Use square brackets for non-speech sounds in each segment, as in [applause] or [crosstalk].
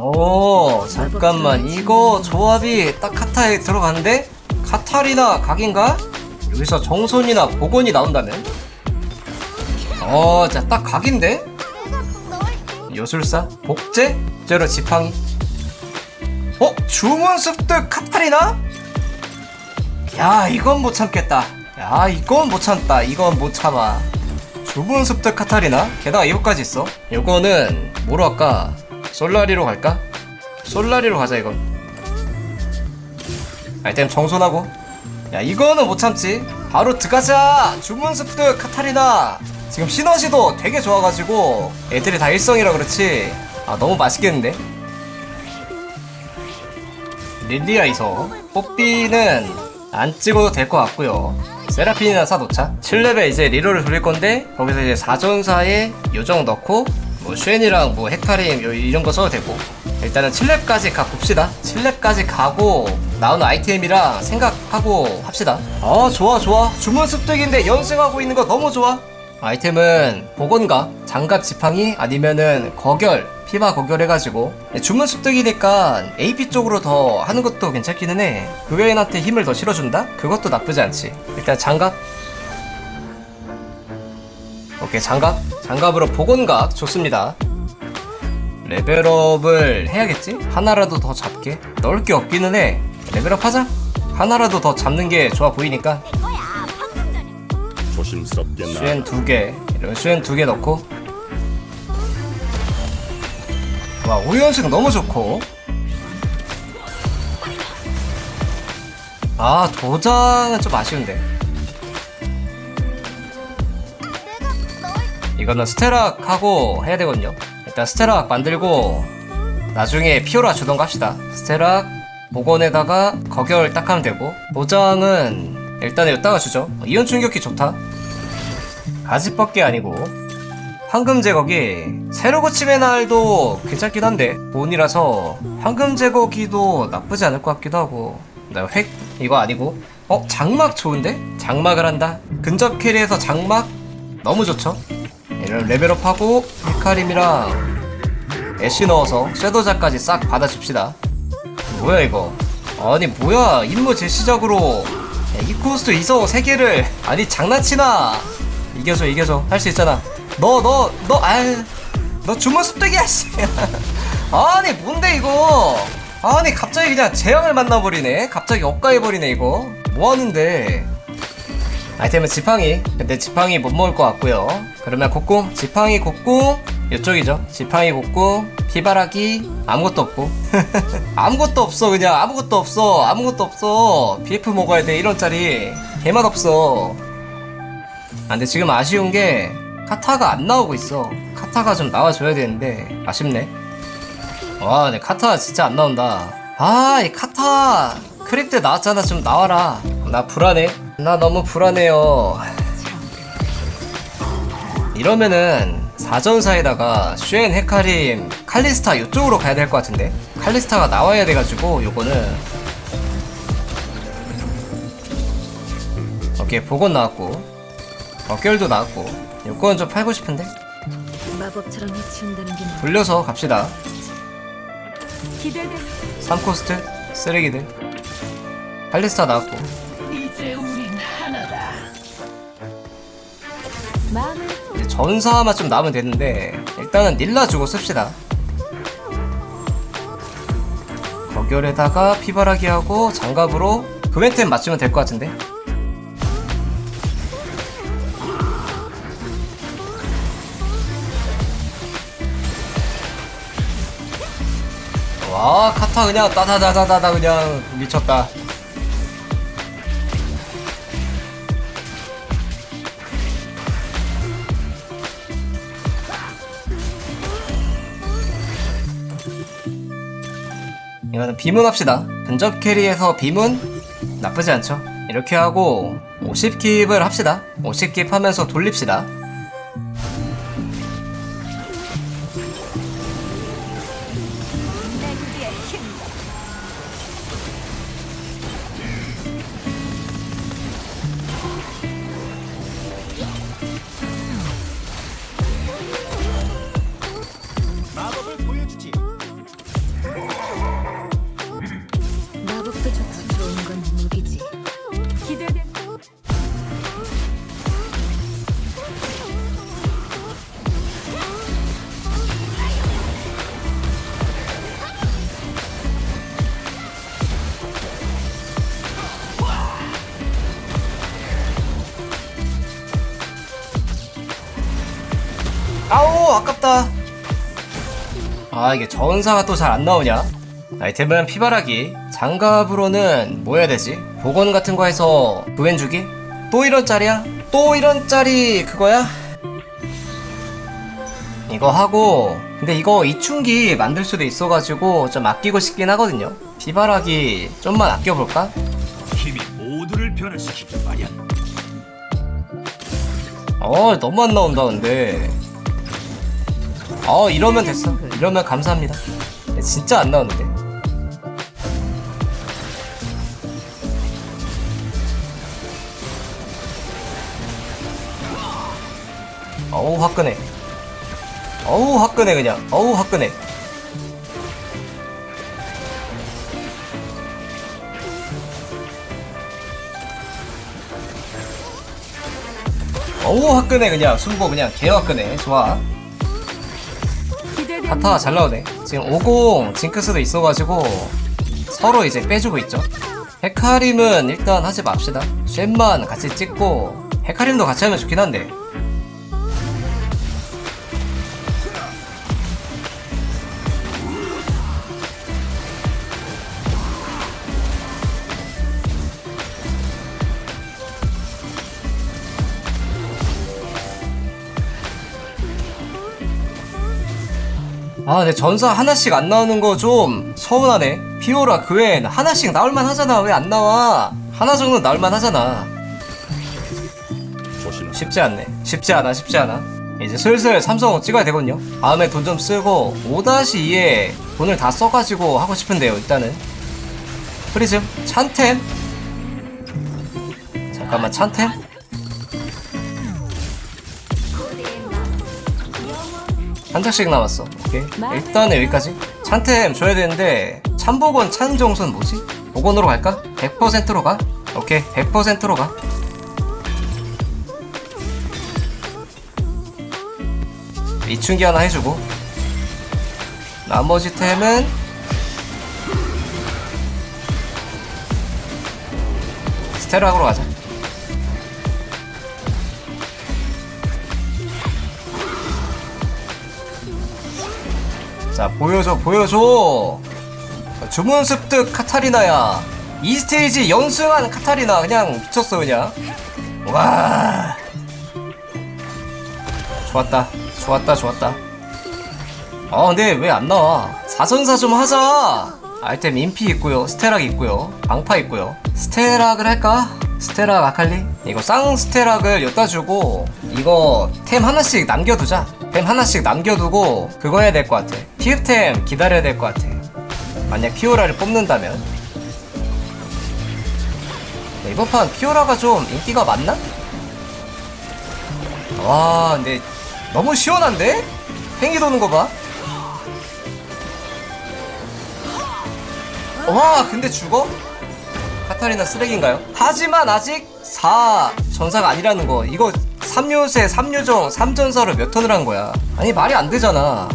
오 잠깐만 이거 조합이 딱 카타에 들어가는데 카타리나 각인가? 여기서 정손이나 복원이 나온다면? 어, 자, 딱 각인데? 요술사? 복제? 제로 지팡이? 어? 주문 습득 카타리나? 야, 이건 못 참겠다. 야, 이건 못 참다. 이건 못 참아. 주문 습득 카타리나? 게다가 이거까지 있어. 요거는 뭐로 할까? 솔라리로 갈까? 솔라리로 가자, 이건. 아이템 정손하고. 야, 이거는 못 참지. 바로 들어가자! 주문 습득 카타리나! 지금 시너지도 되게 좋아가지고 애들이 다 일성이라 그렇지. 아, 너무 맛있겠는데? 릴리아 이서 뽀삐는 안 찍어도 될 것 같고요 세라핀이나 사놓자 7렙에 이제 리로를 돌릴 건데 거기서 이제 사전사에 요정 넣고 뭐 슈엔이랑 뭐 헤카림 요- 이런 거 써도 되고. 일단은 7렙까지 가 봅시다. 7렙까지 가고 나오는 아이템이랑 생각하고 합시다. 어 좋아 좋아. 주문 습득인데 연승하고 있는 거 너무 좋아. 아이템은 복원가 장갑 지팡이 아니면은 거결 피바 거결 해가지고. 주문 습득이니까 AP 쪽으로 더 하는 것도 괜찮기는 해. 그 외인한테 힘을 더 실어준다? 그것도 나쁘지 않지. 일단 장갑 오케이 장갑? 장갑으로 복원각. 좋습니다. 레벨업을 해야겠지? 하나라도 더 잡게? 넣을 게 없기는 해. 레벨업 하자. 하나라도 더 잡는 게 좋아 보이니까. 조심스럽게 나. 슈엔 두 개, 이런 슈엔 두 개 넣고. 와, 5연승 너무 좋고. 아, 도장은 좀 아쉬운데. 이거는 스테락 하고 해야 되거든요. 일단 스테락 만들고, 나중에 피오라 주던가 합시다. 스테락, 복원에다가 거결 딱 하면 되고, 도장은 일단은 여기다가 주죠. 이온 충격기 좋다. 가지밖에 아니고 황금 제거기 새로 고침의 날도 괜찮긴 한데 본이라서 황금 제거기도 나쁘지 않을 것 같기도 하고 그다음에 획 이거 아니고 어 장막 좋은데 장막을 한다 근접 캐리에서 장막 너무 좋죠 레벨업하고 히카림이랑 애쉬 넣어서 섀도자까지 싹 받아줍시다. 뭐야 이거? 아니 뭐야? 임무 제시적으로 야, 이 코스트 이서 3개를. 아니 장난치나? 이겨줘 이겨줘. 할 수 있잖아. 너 너 너 아유 너 주문 습득이야 씨 아니 뭔데 이거? 아니 갑자기 그냥 재앙을 만나버리네. 갑자기 엇가해버리네 이거. 뭐하는데 아이템은 지팡이 근데 지팡이 못 먹을 것 같고요 그러면 곡궁 지팡이 곡궁 이쪽이죠 지팡이 곡궁 피바라기 아무것도 없고 [laughs] 아무것도 없어 그냥 아무것도 없어 아무것도 없어 BF 먹어야 돼 1원짜리 개맛 없어 아, 근데 지금 아쉬운 게 카타가 안 나오고 있어. 카타가 좀 나와줘야 되는데 아쉽네. 와, 근데 카타 진짜 안 나온다. 아, 이 카타 크립트 나왔잖아. 좀 나와라. 나 불안해. 나 너무 불안해요. 이러면은 사전사에다가 슈엔 헤카림 칼리스타 이쪽으로 가야 될 것 같은데? 칼리스타가 나와야 돼가지고 요거는. 오케이 복원 나왔고. 어결도 나왔고. 요건 좀 팔고 싶은데? 마법처럼 해치운다는 게 뭐. 돌려서 갑시다. 기대돼. 3코스트 쓰레기들. 칼리스타 나왔고. 마음을 이 전사만 좀 남으면 되는데 일단은 닐라 주고 씁시다. 거결에다가 피바라기 하고 장갑으로 그웬템 맞추면 될 것 같은데? 와 카타 그냥 따다다다다다 그냥 미쳤다 이거는 비문 합시다. 근접 캐리에서 비문 나쁘지 않죠. 이렇게 하고 50킵을 합시다. 50킵 하면서 돌립시다. 아 이게 전사가 또 잘 안 나오냐? 아이템은 피바라기. 장갑으로는 뭐 해야 되지? 복원 같은 거 해서 도엔 주기? 또 이런 짤이야? 또 이런 짤이 그거야? 이거 하고 근데 이거 이충기 만들 수도 있어가지고 좀 아끼고 싶긴 하거든요. 피바라기 좀만 아껴볼까? 힘이 모두를 변화시키기 마련. 어 너무 안 나온다 근데 어 이러면 됐어. 이러면 감사합니다. 진짜 안 나오는데. 어우 화끈해. 어우 화끈해 그냥. 어우 화끈해. 어우 화끈해 그냥. 순보 그냥 개 화끈해. 좋아 카타 잘 나오네. 지금 50 징크스도 있어가지고 서로 이제 빼주고 있죠. 헤카림은 일단 하지 맙시다. 쉔만 같이 찍고 헤카림도 같이 하면 좋긴 한데 아, 근데 전사 하나씩 안 나오는 거 좀 서운하네. 피오라 그웬 하나씩 나올만 하잖아. 왜 안 나와? 하나 정도 나올만 하잖아. 쉽지 않네. 쉽지 않아, 쉽지 않아. 이제 슬슬 삼성 찍어야 되거든요. 다음에 돈 좀 쓰고 5-2에 돈을 다 써가지고 하고 싶은데요. 일단은 프리즘 찬템. 잠깐만 찬템. 한 장씩 남았어. 오케이. 일단은 여기까지. 찬템 줘야 되는데 참복원 찬정선 뭐지? 복원으로 갈까? 100%로 가? 오케이. 100%로 가. 이충기 하나 해주고 나머지 템은 스테락으로 가자. 자 보여줘 보여줘. 주문 습득 카타리나야. 이 스테이지 연승한 카타리나 그냥 미쳤어 그냥. 와. 좋았다 좋았다 좋았다. 아 근데 왜 안 나와? 사전사 좀 하자. 아이템 인피 있고요 스테락 있고요 방파 있고요. 스테락을 할까? 스테락 아칼리? 이거 쌍 스테락을 여따 주고 이거 템 하나씩 남겨두자 템 하나씩 남겨두고 그거 해야 될 것 같아 피읍템 기다려야 될 것 같아 만약 피오라를 뽑는다면 네, 이번 판 피오라가 좀 인기가 많나? 와 근데 너무 시원한데? 팽이 도는 거 봐. 와 근데 죽어? 카타리나 쓰레기인가요? 하지만 아직 4 전사가 아니라는 거 이거 3요새 3요정 3전사를 몇 턴을 한 거야? 아니 말이 안 되잖아.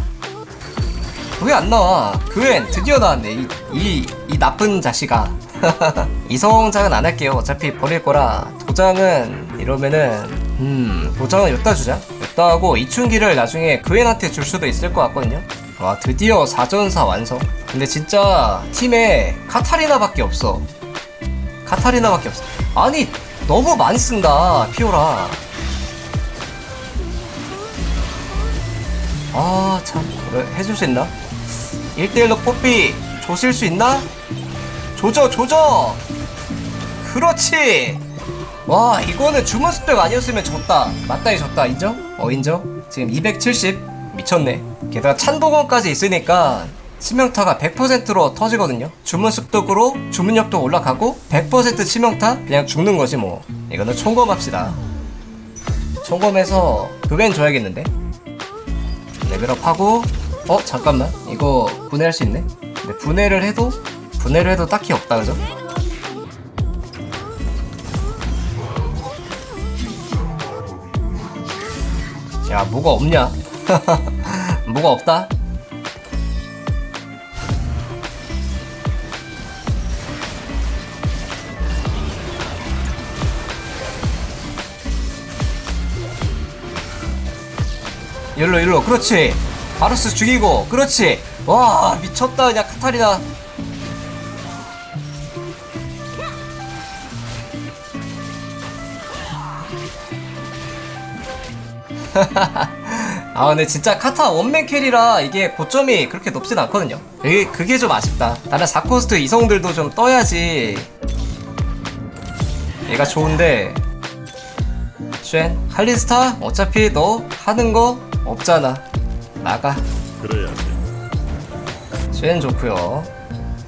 왜 안 나와? 그웬 드디어 나왔네 이, 이, 이 나쁜 자식아. [laughs] 이성장은 안 할게요. 어차피 버릴 거라. 도장은 이러면은 음 도장은 여따 주자. 여따 하고 이춘기를 나중에 그웬한테 줄 수도 있을 것 같거든요. 와 드디어 4전사 완성. 근데 진짜 팀에 카타리나밖에 없어. 카타리나밖에 없어. 아니 너무 많이 쓴다 피오라 아참. 해줄 수 있나? 1대1로 뽀삐 조실 수 있나? 조져 조져! 그렇지! 와 이거는 주문 습득 아니었으면 졌다. 맞다이 졌다. 인정? 어 인정? 지금 270 미쳤네. 게다가 찬복원까지 있으니까 치명타가 100%로 터지거든요. 주문 습득으로 주문력도 올라가고 100% 치명타 그냥 죽는 거지 뭐. 이거는 총검합시다. 총검해서 그웬 줘야겠는데 레벨업 하고 어 잠깐만. 이거 분해할 수 있네? 근데 분해를 해도 분해를 해도 딱히 없다 그죠? 야 뭐가 없냐? [laughs] 뭐가 없다 일로 일로. 그렇지. 바루스 죽이고. 그렇지. 와 미쳤다. 그냥 카타리나. [laughs] 아 근데 진짜 카타 원맨 캐리라 이게 고점이 그렇게 높진 않거든요. 그게, 그게 좀 아쉽다. 다른 4코스트 이성들도 좀 떠야지. 얘가 좋은데. 쉔 칼리스타? 어차피 너 하는 거 없잖아. 나가. 그래야지. 쉔 좋고요.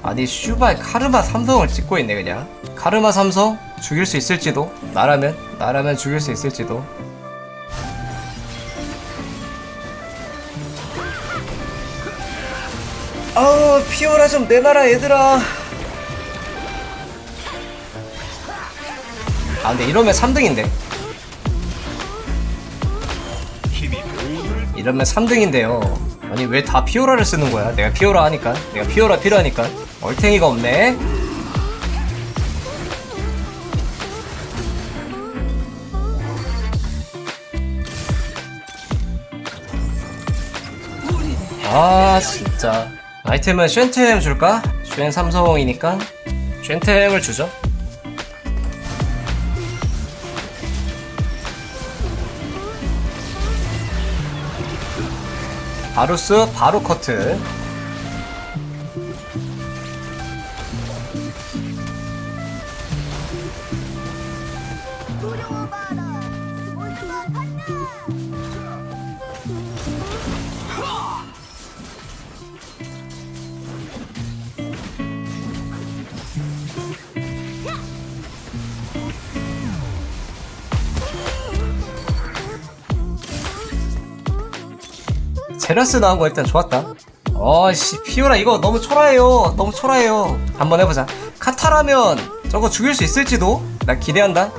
아니 슈발 카르마 삼성을 찍고 있네 그냥. 카르마 삼성 죽일 수 있을지도 나라면 나라면 죽일 수 있을지도. 아우 피오라 좀 내놔라 얘들아. 아 근데 이러면 3등인데 이러면 3등인데요. 아니 왜 다 피오라를 쓰는 거야? 내가 피오라 하니까. 내가 피오라 필요하니까. 얼탱이가 없네. 아 진짜. 아이템은 쉔템 줄까? 쉔 삼성이니까 쉔템을 주죠. 바루스 바로 커트 제라스 나온 거 일단 좋았다. 어씨 피오라 이거 너무 초라해요. 너무 초라해요. 한번 해보자. 카타라면 저거 죽일 수 있을지도 나 기대한다.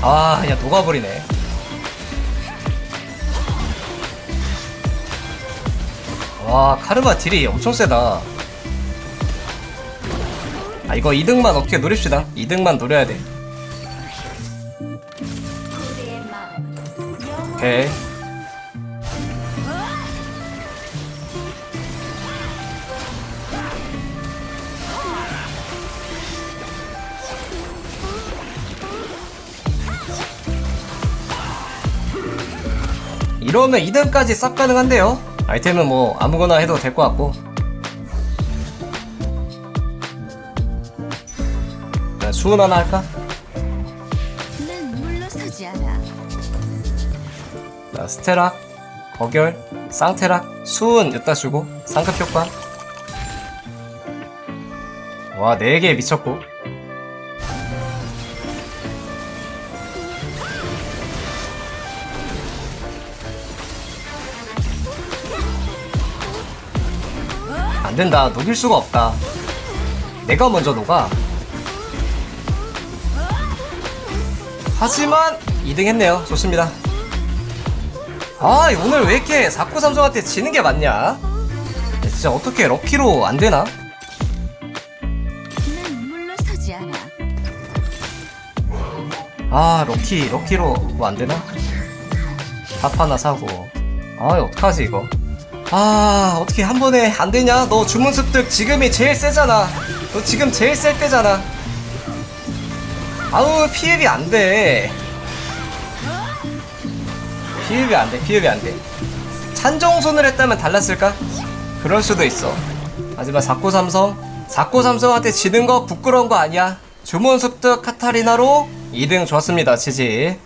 아 그냥 녹아버리네. 와 카르마 딜이 엄청 세다. 아 이거 2등만 어떻게 노립시다. 2등만 노려야 돼. 오케이. 이러면 2등까지 싹 가능한데요? 아이템은 뭐 아무거나 해도 될 것 같고 자, 수은 하나 할까? 난 물러서지 않아. 자, 스테락, 거결, 쌍테락, 수은 여따 주고 상급 효과. 와, 4개 미쳤고. 안 된다. 녹일 수가 없다. 내가 먼저 녹아. 하지만 2등 했네요. 좋습니다. 아 오늘 왜 이렇게 사코 삼성한테 지는 게 맞냐? 진짜 어떻게 럭키로 안 되나? 난 물러서지 않아. 아 럭키 럭키로 뭐 안 되나? 밥 하나 사고 아 어떡하지 이거? 아 어떻게 한 번에 안 되냐? 너 주문 습득 지금이 제일 세잖아. 너 지금 제일 셀 때잖아. 아우 피흡이 안 돼. 피흡이 안 돼. 피흡이 안 돼. 찬정손을 했다면 달랐을까? 그럴 수도 있어. 하지만 사코 삼성, 사코 삼성한테 지는 거 부끄러운 거 아니야. 주문 습득 카타리나로 2등 좋았습니다, 치지.